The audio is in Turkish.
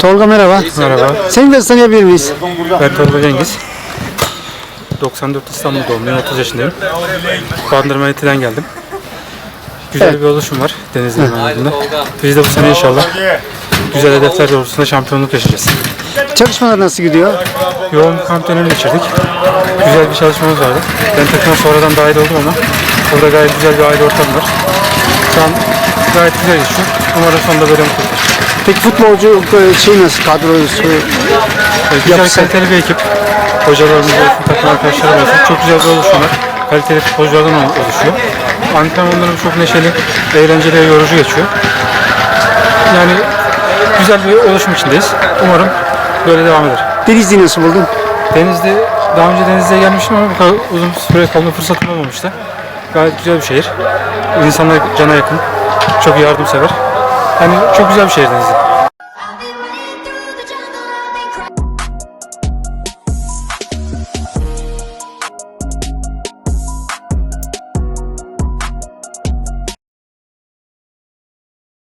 Tolga merhaba. Merhaba. Seni de tanıyabilir miyiz? Ben Tolga Cengiz. 94 İstanbul doğumluyum. 30 yaşındayım. Bandırma Eti'den geldim. Güzel Evet. bir oluşum var Denizli Limanı'nda. Biz de bu sene inşallah güzel hedefler doğrultusunda şampiyonluk yaşayacağız. Çalışmalar nasıl gidiyor? Yoğun kamp dönemi geçirdik. Güzel bir çalışmamız vardı. Ben takıma sonradan dahil oldum ama burada gayet güzel bir aile ortamı var. Şu an gayet güzel geçiyor. Umarım sonunda böyle mutlu olur. Peki futbolcu e, şey nasıl kadrosu? Evet, Güzel Yapısı. kaliteli bir ekip. Hocalarımız olsun, takım arkadaşlarım olsun. Çok güzel bir oluşum var. Kaliteli futbolculardan oluşuyor. Antrenmanlarımız çok neşeli, eğlenceli ve yorucu geçiyor. Yani güzel bir oluşum içindeyiz. Umarım böyle devam eder. Denizli'yi nasıl buldun? Denizli, daha önce Denizli'ye gelmiştim ama bu kadar uzun süre kalma fırsatım olmamıştı. Gayet güzel bir şehir. İnsanlar cana yakın, çok yardımsever. Yani çok güzel bir şehir Denizli.